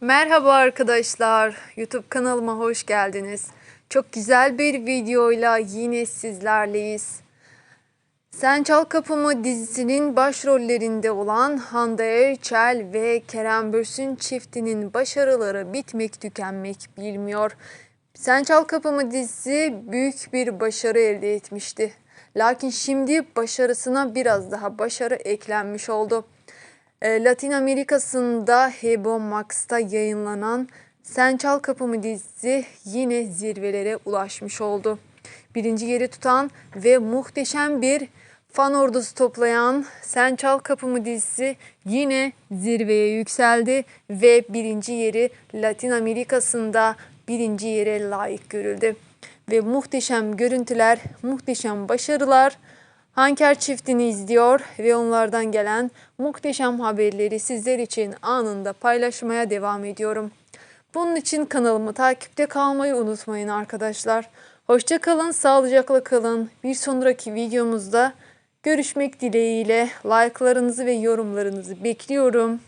Merhaba arkadaşlar. YouTube kanalıma hoş geldiniz. Çok güzel bir videoyla yine sizlerleyiz. Sen Çal Kapımı dizisinin başrollerinde olan Hande Erçel ve Kerem Bürsin çiftinin başarıları bitmek tükenmek bilmiyor. Sen Çal Kapımı dizisi büyük bir başarı elde etmişti. Lakin şimdi başarısına biraz daha başarı eklenmiş oldu. E, Latin Amerika'sında HBO Max'ta yayınlanan Sen Çal Kapımı dizisi yine zirvelere ulaşmış oldu. Birinci yeri tutan ve muhteşem bir fan ordusu toplayan Sen Çal Kapımı dizisi yine zirveye yükseldi ve birinci yeri Latin Amerika'sında birinci yere layık görüldü. Ve muhteşem görüntüler, muhteşem başarılar Hanker çiftini izliyor ve onlardan gelen muhteşem haberleri sizler için anında paylaşmaya devam ediyorum. Bunun için kanalımı takipte kalmayı unutmayın arkadaşlar. Hoşça kalın, sağlıcakla kalın. Bir sonraki videomuzda görüşmek dileğiyle like'larınızı ve yorumlarınızı bekliyorum.